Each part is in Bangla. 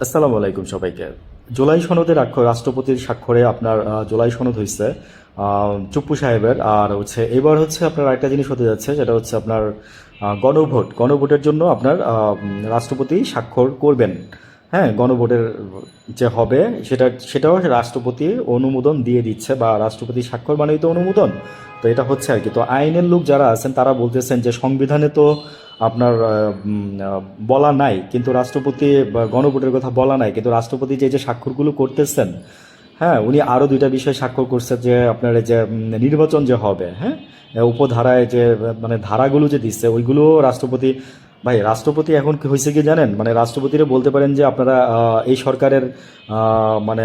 আসসালামু আলাইকুম সবাইকে। জুলাই সনদের আক্ষ- রাষ্ট্রপতির স্বাক্ষরে আপনার জুলাই সনদ হয়েছে চুপ্পু সাহেবের। আর হচ্ছে, এবার হচ্ছে আপনার একটা জিনিস হতে যাচ্ছে যেটা হচ্ছে আপনার গণভোট। গণভোটের জন্য আপনার রাষ্ট্রপতি স্বাক্ষর করবেন। হ্যাঁ গণভোটের যে হবে, সেটা, সেটাও রাষ্ট্রপতি অনুমোদন দিয়ে দিচ্ছে, বা রাষ্ট্রপতি স্বাক্ষর মানেই তো অনুমোদন। তো এটা হচ্ছে আর কি। তো আইনের লোক যারা আছেন, তারা বলতেছেন যে সংবিধানে তো আপনার বলা নাই, কিন্তু রাষ্ট্রপতি গণভোটের কথা বলা নাই, কিন্তু রাষ্ট্রপতি যে যে স্বাক্ষরগুলো করতেছেন হ্যাঁ উনি আরও দুইটা বিষয় স্বাক্ষর করছে যে, আপনার যে নির্বাচন যে হবে হ্যাঁ উপধারায় যে মানে ধারাগুলো যে দিচ্ছে, ওইগুলো রাষ্ট্রপতি ভাই, রাষ্ট্রপতি এখন কি হয়েছে কি জানেন? মানে রাষ্ট্রপতিরে বলতে পারেন যে আপনারা এই সরকারের মানে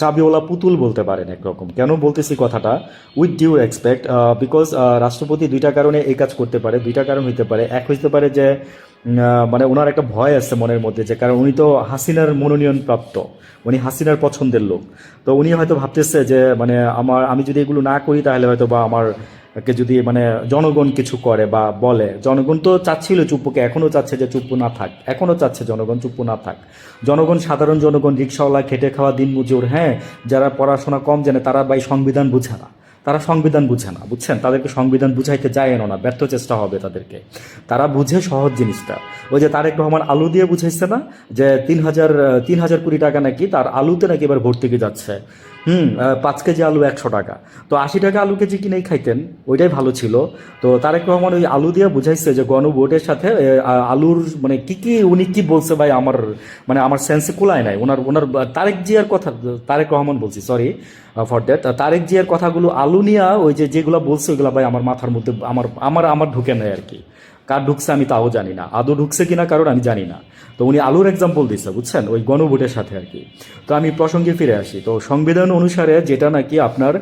চাবিওয়ালা পুতুল বলতে পারেন একরকম। কেন বলতেছি কথাটা? উইথ ডিউ এক্সপেক্ট বিকজ রাষ্ট্রপতি দুইটা কারণে এই কাজ করতে পারে। দুইটা কারণ হইতে পারে। এক হইতে পারে যে মানে ওনার একটা ভয় আছে মনের মধ্যে যে, কারণ উনি তো হাসিনার মনোনয়ন প্রাপ্ত। উনি হাসিনার পছন্দের লোক। তো উনি হয়তো ভাবতেছে যে মানে আমার, আমি যদি এগুলো না করি তাহলে হয়তো বা আমার যদি মানে জনগণ কিছু করে বা বলে, জনগণ তো চাচ্ছিল চুপ্পুকে এখনও চাচ্ছে যে চুপ্পু না থাক এখনও চাচ্ছে জনগণ চুপ্পু না থাক। জনগণ, সাধারণ জনগণ, রিক্সাওয়ালা, খেটে খাওয়া দিন মজুর হ্যাঁ যারা পড়াশোনা কম জানে, তারা ভাই সংবিধান বুঝে না। তারা সংবিধান বুঝে না, বুঝছেন? তাদেরকে সংবিধান বুঝাইতে যায় না, ব্যর্থ চেষ্টা হবে তাদেরকে। তারা বুঝে সহজ জিনিসটা। ওই যে তারেক রহমান আলু দিয়ে বুঝাইছে না, যে তিন হাজার তিন হাজার কোটি টাকা নাকি তার আলুতে নাকি এবার ভর্তুকি যাচ্ছে। হুম পাঁচ কেজি আলু একশো টাকা। তো আশি টাকা আলু কেজি কিনেই খাইতেন, ওইটাই ভালো ছিল। তো তারেক রহমান ওই আলু দিয়ে বুঝাইছে যে গণভোটের সাথে আলুর মানে কি কি উনি কি বলছে ভাই আমার মানে আমার সেন্সে কুলায় নাই। ওনার ওনার তারেক জিয়ার কথা, তারেক রহমান বলছি সরি ফর দ্যাট তারেক জিয়ার কথাগুলো আলু নিয়ে ওই যে যেগুলো বলছে ওইগুলো ভাই আমার মাথার মধ্যে, আমার আমার আমার ঢুকে নেয় আর কি। কার ঢুকছে আমি তাও জানি না। আদৌ ঢুকছে কিনা কারণ আমি জানি না। তো উনি আলুর এক্সাম্পল দিচ্ছে বুঝছেন? ওই গণভোটের সাথে আর কি। তো আমি প্রসঙ্গে ফিরে আসি। তো সংবিধান অনুসারে যেটা নাকি আপনার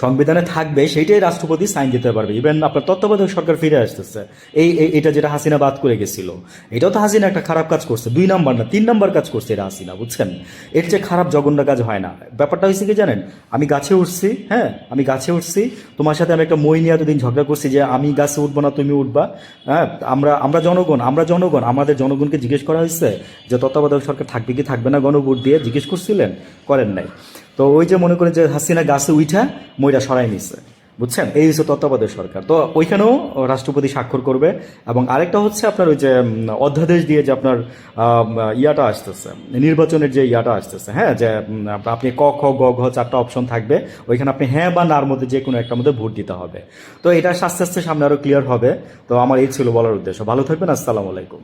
সংবিধানে থাকবে, সেইটাই রাষ্ট্রপতি সাইন দিতে পারবে। ইভেন আপনার তত্ত্বাবধায়ক সরকার ফিরে আসতেছে। এই, এটা যেটা হাসিনা বাদ করে গেছিল, এটাও তো হাসিনা একটা খারাপ কাজ করছে। দুই নাম্বার না, তিন নাম্বার কাজ করছে এটা হাসিনা, বুঝছেন? এর চেয়ে খারাপ জঘন্য কাজ হয় না। ব্যাপারটা হয়েছে কি জানেন? আমি গাছে উঠছি হ্যাঁ? আমি গাছে উঠছি, তোমার সাথে আমি একটা মই নিয়ে এতদিন ঝগড়া করছি যে আমি গাছে উঠবো না, তুমি উঠবা। হ্যাঁ? আমরা আমরা জনগণ আমরা জনগণ, আমাদের জনগণকে জিজ্ঞেস করা হয়েছে যে তত্ত্বাবধায়ক সরকার থাকবে কি থাকবে না গণভোট দিয়ে জিজ্ঞেস করছিলেন, করেন নাই। তো ওই যে মনে করেন যে হাসিনা গাছে উঠা মইটা সরাই নিচ্ছে বুঝছেন? এই হচ্ছে তত্ত্বাবধায়ক সরকার। তো ওইখানেও রাষ্ট্রপতি স্বাক্ষর করবে এবং আরেকটা হচ্ছে আপনার ওই যে অধ্যাদেশ দিয়ে যে আপনার ইয়াটা আসতেছে, নির্বাচনের যে ইয়াটা আসতেছে হ্যাঁ? যে আপনি ক, খ, গ, ঘ চারটা অপশন থাকবে, ওইখানে আপনি হ্যাঁ বা নার মধ্যে যে কোনো একটার মধ্যে ভোট দিতে হবে। তো এটা আস্তে আস্তে সামনে আরও ক্লিয়ার হবে। তো আমার এই ছিল বলার উদ্দেশ্য। ভালো থাকবেন, আসসালামু আলাইকুম।